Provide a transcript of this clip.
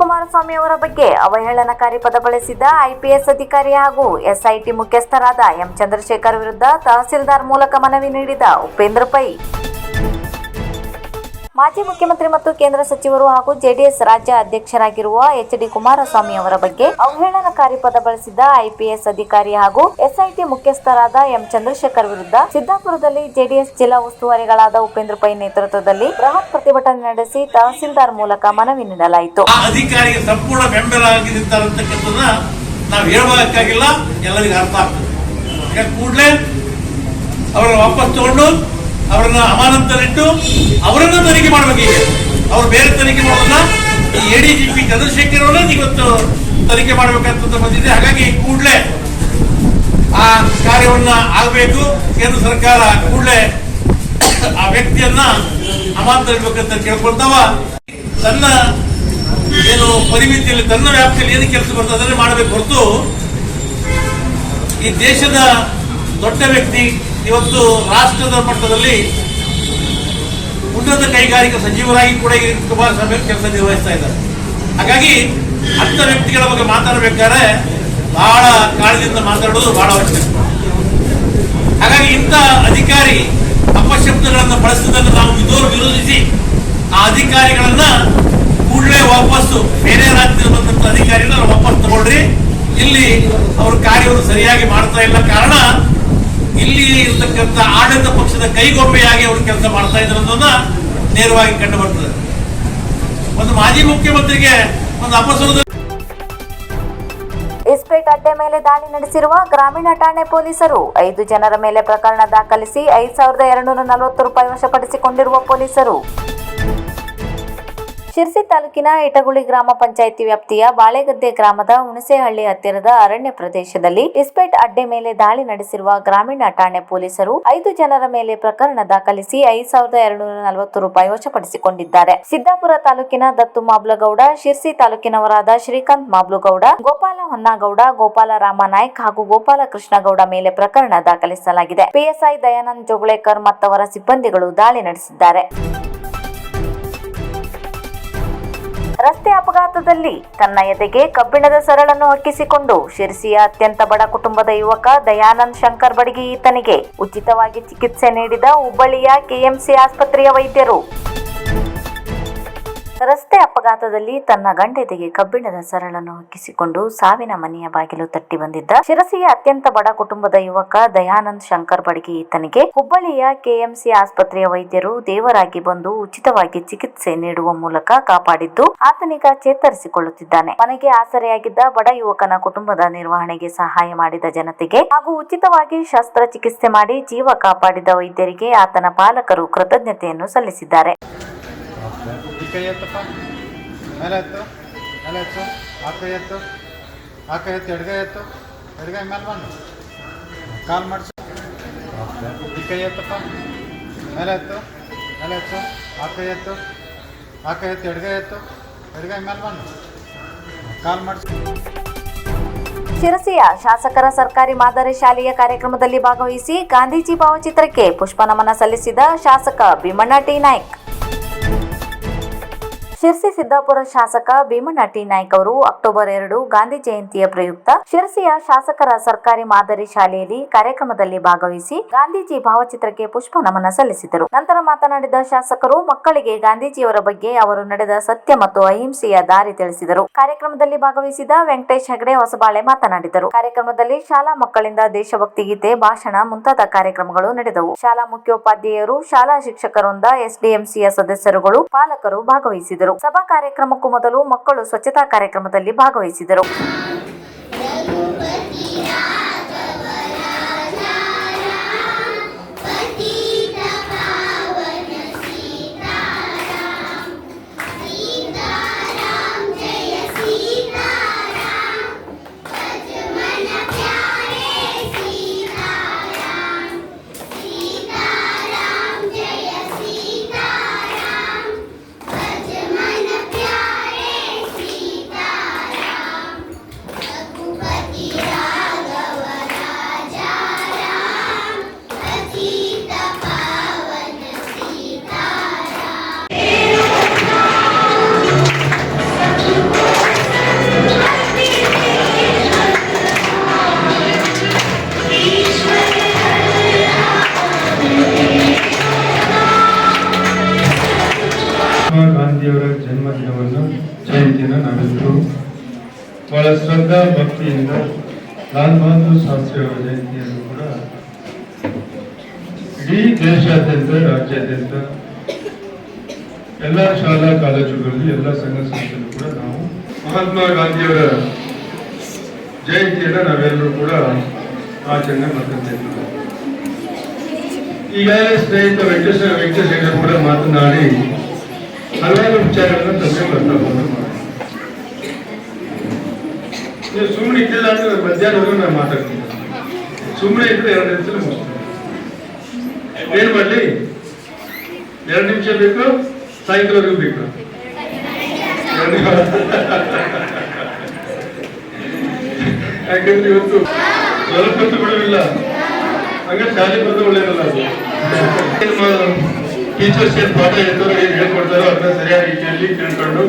ಕುಮಾರಸ್ವಾಮಿ ಅವರ ಬಗ್ಗೆ ಅವಹೇಳನಕಾರಿ ಪದ ಬಳಸಿದ ಐಪಿಎಸ್ ಅಧಿಕಾರಿ ಹಾಗೂ ಎಸ್ಐಟಿ ಮುಖ್ಯಸ್ಥರಾದ ಎಂ ಚಂದ್ರಶೇಖರ್ ವಿರುದ್ಧ ತಹಸೀಲ್ದಾರ್ ಮೂಲಕ ಮನವಿ ನೀಡಿದ ಉಪೇಂದ್ರ ಪೈ. ಮಾಜಿ ಮುಖ್ಯಮಂತ್ರಿ ಮತ್ತು ಕೇಂದ್ರ ಸಚಿವರು ಹಾಗೂ ಜೆಡಿಎಸ್ ರಾಜ್ಯ ಅಧ್ಯಕ್ಷರಾಗಿರುವ ಎಚ್ ಡಿ ಕುಮಾರಸ್ವಾಮಿ ಅವರ ಬಗ್ಗೆ ಅವಹೇಳನಕಾರಿ ಪದ ಬಳಸಿದ ಐಪಿಎಸ್ ಅಧಿಕಾರಿ ಹಾಗೂ ಎಸ್ಐಟಿ ಮುಖ್ಯಸ್ಥರಾದ ಎಂ ಚಂದ್ರಶೇಖರ್ ವಿರುದ್ಧ ಸಿದ್ದಾಪುರದಲ್ಲಿ ಜೆಡಿಎಸ್ ಜಿಲ್ಲಾ ಉಸ್ತುವಾರಿಗಳಾದ ಉಪೇಂದ್ರ ಪೈ ನೇತೃತ್ವದಲ್ಲಿ ಬೃಹತ್ ಪ್ರತಿಭಟನೆ ನಡೆಸಿ ತಹಸೀಲ್ದಾರ್ ಮೂಲಕ ಮನವಿ ನೀಡಲಾಯಿತು. ಅಧಿಕಾರಿಗೆ ಸಂಪೂರ್ಣ ಬೆಂಬಲ ಹೇಳಬೇಕಾಗಿಲ್ಲ ಎಲ್ಲರಿಗೂ ಅರ್ಥ ಆಗ್ತದೆ. ಕೂಡಲೇ ಅವರ ವಾಪಸ್ ತಗೊಂಡು ಅವರನ್ನ ಅಮಾನಂತರಿಟ್ಟು ಅವರನ್ನ ತನಿಖೆ ಮಾಡಬೇಕು ಅವ್ರು ಬೇರೆ ತನಿಖೆ ಮಾಡೋದನ್ನ ಈ A D G P Chandrashekar ಅವರನ್ನ ಇವತ್ತು ತನಿಖೆ ಮಾಡಬೇಕಂತ ಬಂದಿದೆ. ಹಾಗಾಗಿ ಕೂಡಲೇ ಆ ಕಾರ್ಯವನ್ನ ಆಗಬೇಕು. ಕೇಂದ್ರ ಸರ್ಕಾರ ಕೂಡಲೇ ಆ ವ್ಯಕ್ತಿಯನ್ನ ಅಮಾನತಲ್ಲಿಡ್ಬೇಕಂತ ಕೇಳ್ಕೊಳ್ತಾವ. ತನ್ನ ಏನು ಪರಿಮಿತಿಯಲ್ಲಿ, ತನ್ನ ವ್ಯಾಪ್ತಿಯಲ್ಲಿ ಏನು ಕೆಲಸ ಬರ್ತದೆ ಅದನ್ನೇ ಮಾಡಬೇಕು ಹೊರತು ಈ ದೇಶದ ದೊಡ್ಡ ವ್ಯಕ್ತಿ ಇವತ್ತು ರಾಷ್ಟ್ರದ ಮಟ್ಟದಲ್ಲಿ ಉನ್ನತ ಕೈಗಾರಿಕಾ ಸಚಿವರಾಗಿ ಕೂಡ ಈ ಕುಮಾರಸ್ವಾಮಿ ಕೆಲಸ ನಿರ್ವಹಿಸ್ತಾ ಇದ್ದಾರೆ. ಹಾಗಾಗಿ ಅಂಥ ವ್ಯಕ್ತಿಗಳ ಬಗ್ಗೆ ಮಾತಾಡಬೇಕಾದ್ರೆ ಬಹಳ ಕಾಳಜಿಯಿಂದ ಮಾತಾಡೋದು ಬಹಳ ಅವಶ್ಯಕ. ಹಾಗಾಗಿ ಇಂಥ ಅಧಿಕಾರಿ ಅಪಶಬ್ದಗಳನ್ನು ಬಳಸುವುದನ್ನು ನಾವು ವಿದೋರು ವಿರೋಧಿಸಿ ಆ ಅಧಿಕಾರಿಗಳನ್ನ ಕೂಡಲೇ ವಾಪಸ್ಸು ಬೇರೆ ರಾಜ್ಯದಲ್ಲಿ ಬಂದಂತ ಅಧಿಕಾರಿಗಳನ್ನ ವಾಪಸ್ ತಗೊಳ್ರಿ. ಇಲ್ಲಿ ಅವ್ರ ಕಾರ್ಯವನ್ನು ಸರಿಯಾಗಿ ಮಾಡ್ತಾ ಇಲ್ಲ. ಕಾರಣ ಇಲ್ಲಿ ಇರ್ತಕ್ಕಂಥ ಆಡಳಿತ ಪಕ್ಷದ ಕೈಗೊಂಬೆಯಾಗಿ ಅವರು ಕೆಲಸ ಮಾಡ್ತಾ ಇದ್ರು ಅನ್ನೋದನ್ನ ನೇರವಾಗಿ ಕಂಡು ಬರ್ತದೆ. ಒಂದು ಮಾಜಿ ಮುಖ್ಯಮಂತ್ರಿಗೆ ಒಂದು ಅಪಸರದ ಇಸ್ಪೇಟ್ ಅಡ್ಡೆ ಮೇಲೆ ದಾಳಿ ನಡೆಸಿರುವ ಗ್ರಾಮೀಣ ಠಾಣೆ ಪೊಲೀಸರು ಐದು ಜನರ ಮೇಲೆ ಪ್ರಕರಣ ದಾಖಲಿಸಿ ಐದು ಸಾವಿರದ ಎರಡುನೂರ ನಲವತ್ತು ರೂಪಾಯಿ ವಶಪಡಿಸಿಕೊಂಡಿರುವ ಪೊಲೀಸರು. ಶಿರ್ಸಿ ತಾಲೂಕಿನ ಇಟಗುಳಿ ಗ್ರಾಮ ಪಂಚಾಯಿತಿ ವ್ಯಾಪ್ತಿಯ ಬಾಳೆಗದ್ದೆ ಗ್ರಾಮದ ಹುಣಸೆಹಳ್ಳಿ ಹತ್ತಿರದ ಅರಣ್ಯ ಪ್ರದೇಶದಲ್ಲಿ ಇಸ್ಪೇಟ್ ಅಡ್ಡೆ ಮೇಲೆ ದಾಳಿ ನಡೆಸಿರುವ ಗ್ರಾಮೀಣ ಠಾಣೆ ಪೊಲೀಸರು ಐದು ಜನರ ಮೇಲೆ ಪ್ರಕರಣ ದಾಖಲಿಸಿ ಐದು ಸಾವಿರದ ಎರಡುನೂರ ನಲವತ್ತು ರೂಪಾಯಿ ವಶಪಡಿಸಿಕೊಂಡಿದ್ದಾರೆ. ಸಿದ್ದಾಪುರ ತಾಲೂಕಿನ ದತ್ತು ಮಾಬ್ಲಗೌಡ, ಶಿರ್ಸಿ ತಾಲೂಕಿನವರಾದ ಶ್ರೀಕಾಂತ್ ಮಾಬ್ಲುಗೌಡ, ಗೋಪಾಲ ಹೊನ್ನಾಗೌಡ, ಗೋಪಾಲ ರಾಮನಾಯ್ಕ್ ಹಾಗೂ ಗೋಪಾಲ ಕೃಷ್ಣಗೌಡ ಮೇಲೆ ಪ್ರಕರಣ ದಾಖಲಿಸಲಾಗಿದೆ. ಪಿಎಸ್ಐ ದಯಾನಂದ್ ಜೋಗುಳೇಕರ್ ಮತ್ತವರ ಸಿಬ್ಬಂದಿಗಳು ದಾಳಿ ನಡೆಸಿದ್ದಾರೆ. ರಸ್ತೆ ಅಪಘಾತದಲ್ಲಿ ತನ್ನ ಎದೆಗೆ ಕಬ್ಬಿಣದ ಸರಳನ್ನು ಹಕ್ಕಿಸಿಕೊಂಡು ಶಿರಸಿಯ ಅತ್ಯಂತ ಬಡ ಕುಟುಂಬದ ಯುವಕ ದಯಾನಂದ್ ಶಂಕರ್ ಬಡಗಿ ಈತನಿಗೆ ಉಚಿತವಾಗಿ ಚಿಕಿತ್ಸೆ ನೀಡಿದ ಹುಬ್ಬಳ್ಳಿಯ ಕೆಎಂಸಿ ಆಸ್ಪತ್ರೆಯ ವೈದ್ಯರು. ರಸ್ತೆ ಅಪಘಾತದಲ್ಲಿ ತನ್ನ ಗಂಡೆದೆಗೆ ಕಬ್ಬಿಣದ ಸರಳನ್ನು ಹಕ್ಕಿಸಿಕೊಂಡು ಸಾವಿನ ಮನೆಯ ಬಾಗಿಲು ತಟ್ಟಿ ಬಂದಿದ್ದ ಶಿರಸಿಯ ಅತ್ಯಂತ ಬಡ ಕುಟುಂಬದ ಯುವಕ ದಯಾನಂದ್ ಶಂಕರ್ ಬಡಗಿ ಈತನಿಗೆ ಹುಬ್ಬಳ್ಳಿಯ ಕೆಎಂಸಿ ಆಸ್ಪತ್ರೆಯ ವೈದ್ಯರು ದೇವರಾಗಿ ಬಂದು ಉಚಿತವಾಗಿ ಚಿಕಿತ್ಸೆ ನೀಡುವ ಮೂಲಕ ಕಾಪಾಡಿದ್ದು, ಆತನಿಗ ಚೇತರಿಸಿಕೊಳ್ಳುತ್ತಿದ್ದಾನೆ. ಮನೆಗೆ ಆಸರೆಯಾಗಿದ್ದ ಬಡ ಯುವಕನ ಕುಟುಂಬದ ನಿರ್ವಹಣೆಗೆ ಸಹಾಯ ಮಾಡಿದ ಜನತೆಗೆ ಹಾಗೂ ಉಚಿತವಾಗಿ ಶಸ್ತ್ರಚಿಕಿತ್ಸೆ ಮಾಡಿ ಜೀವ ಕಾಪಾಡಿದ ವೈದ್ಯರಿಗೆ ಆತನ ಪಾಲಕರು ಕೃತಜ್ಞತೆಯನ್ನು ಸಲ್ಲಿಸಿದ್ದಾರೆ. ಕೈ ಎತ್ತಪ್ಪ. ಮೇಲೆ ಎತ್ತು ಮೇಲೆ ಎತ್ತು ಆ ಕೈ ಎತ್ತು ಆ ಕೈ ಎತ್ತು, ಎಡಗೈ ಎತ್ತು, ಎಡಗೈ ಮೇಲೆ ಬಂದು. ಕಾಲ್ ಮಾಡಿಸು. ಈ ಕೈ ಎತ್ತಪ್ಪ. ಮೇಲೆ ಎತ್ತು ಮೇಲೆ ಎತ್ತು ಆ ಕೈ ಎತ್ತು ಆ ಕೈ ಎತ್ತು, ಎಡಗೈ ಎತ್ತು, ಎಡಗೈ ಮೇಲೆ ಬಂದು. ಕಾಲ್ ಮಾಡಿಸು. ಶಿರಸಿಯ ಶಾಸಕರ ಸರ್ಕಾರಿ ಮಾದರಿ ಶಾಲೆಯ ಕಾರ್ಯಕ್ರಮದಲ್ಲಿ ಭಾಗವಹಿಸಿ ಗಾಂಧೀಜಿ ಭಾವಚಿತ್ರಕ್ಕೆ ಪುಷ್ಪ ನಮನ ಸಲ್ಲಿಸಿದ ಶಾಸಕ ಭೀಮಣ್ಣ ಟಿ. ನಾಯ್ಕ್. ಶಿರಸಿ ಸಿದ್ದಾಪುರ ಶಾಸಕ ಭೀಮಣ್ಣ ಟಿ ನಾಯ್ಕ್ ಅವರು ಅಕ್ಟೋಬರ್ ಎರಡು ಗಾಂಧಿ ಜಯಂತಿಯ ಪ್ರಯುಕ್ತ ಶಿರಸಿಯ ಶಾಸಕರ ಸರ್ಕಾರಿ ಮಾದರಿ ಶಾಲೆಯಲ್ಲಿ ಕಾರ್ಯಕ್ರಮದಲ್ಲಿ ಭಾಗವಹಿಸಿ ಗಾಂಧೀಜಿ ಭಾವಚಿತ್ರಕ್ಕೆ ಪುಷ್ಪ ನಮನ ಸಲ್ಲಿಸಿದರು. ನಂತರ ಮಾತನಾಡಿದ ಶಾಸಕರು, ಮಕ್ಕಳಿಗೆ ಗಾಂಧೀಜಿಯವರ ಬಗ್ಗೆ ಅವರು ನಡೆದ ಸತ್ಯ ಮತ್ತು ಅಹಿಂಸೆಯ ದಾರಿ ತಿಳಿಸಿದರು. ಕಾರ್ಯಕ್ರಮದಲ್ಲಿ ಭಾಗವಹಿಸಿದ ವೆಂಕಟೇಶ್ ಹೆಗಡೆ ಹೊಸಬಾಳೆ ಮಾತನಾಡಿದರು. ಕಾರ್ಯಕ್ರಮದಲ್ಲಿ ಶಾಲಾ ಮಕ್ಕಳಿಂದ ದೇಶಭಕ್ತಿ ಗೀತೆ, ಭಾಷಣ ಮುಂತಾದ ಕಾರ್ಯಕ್ರಮಗಳು ನಡೆದವು. ಶಾಲಾ ಮುಖ್ಯೋಪಾಧ್ಯಾಯರು, ಶಾಲಾ ಶಿಕ್ಷಕರೊಂದ, ಎಸ್ಡಿಎಂಸಿಯ ಸದಸ್ಯರುಗಳು, ಪಾಲಕರು ಭಾಗವಹಿಸಿದರು. ಸಭಾ ಕಾರ್ಯಕ್ರಮಕ್ಕೂ ಮೊದಲು ಮಕ್ಕಳು ಸ್ವಚ್ಛತಾ ಕಾರ್ಯಕ್ರಮದಲ್ಲಿ ಭಾಗವಹಿಸಿದರು. ಗಾಂಧಿಯವರ ಜನ್ಮದಿನವನ್ನು ಜಯಂತಿಯನ್ನು ನಾವೆಲ್ಲರೂ ಬಹಳ ಶ್ರದ್ಧಾ ಭಕ್ತಿಯಿಂದ ಲಾಲ್ ಬಹದ್ದೂರ್ ಶಾಸ್ತ್ರಿಯವರ ಜಯಂತಿಯನ್ನು ಕೂಡ ಇಡೀ ದೇಶಾದ್ಯಂತ, ರಾಜ್ಯಾದ್ಯಂತ, ಎಲ್ಲ ಶಾಲಾ ಕಾಲೇಜುಗಳಲ್ಲಿ, ಎಲ್ಲ ಸಂಘ ಸಂಸ್ಥೆಗಳು ಕೂಡ ನಾವು ಮಹಾತ್ಮ ಗಾಂಧಿಯವರ ಜಯಂತಿಯನ್ನು ನಾವೆಲ್ಲರೂ ಕೂಡ ಆಚರಣೆ ಮಾಡ್ತಿದ್ದೇವೆ ಈಗಾಗಲೇ ಸ್ನೇಹಿತ ವೆಂಕಟೇಶ ವೆಂಕಟೇಶ್ ಕೂಡ ಮಾತನಾಡಿ ಹಲವಾರು ವಿಚಾರಗಳನ್ನು ತಂದೆ ಪ್ರಸ್ತಾಪವನ್ನು ನೀವು ಸುಮ್ಮನೆ ಇದ್ದಿಲ್ಲ ಅಂದ್ರೆ ಹೋಗಿ ನಾನು ಮಾತಾಡ್ತೀನಿ. ಸುಮ್ಮನೆ ಇದ್ರೆ ಎರಡು ನಿಮಿಷ ಏನ್ ಮಾಡ್ಲಿ? ಎರಡು ನಿಮಿಷ ಬೇಕು, ಸಾಯಂಕಾಲವರೆಗೂ ಬೇಕು. ಯಾಕಂದ್ರೆ ಇವತ್ತು ಸ್ವಲ್ಪ ಹೊತ್ತು ಬಿಡುವಿಲ್ಲ. ಹಂಗ ಶಾಲೆ ಬಂದು ಒಳ್ಳೇದಲ್ಲ ಅದು. ಟೀಚರ್ಸ್ ಏನ್ ಪಾಠ ಏನ್ ಹೇಳ್ಕೊಡ್ತಾರೋ ಅದನ್ನ ಸರಿಯಾದ ರೀತಿಯಲ್ಲಿ ತಿಳ್ಕೊಂಡು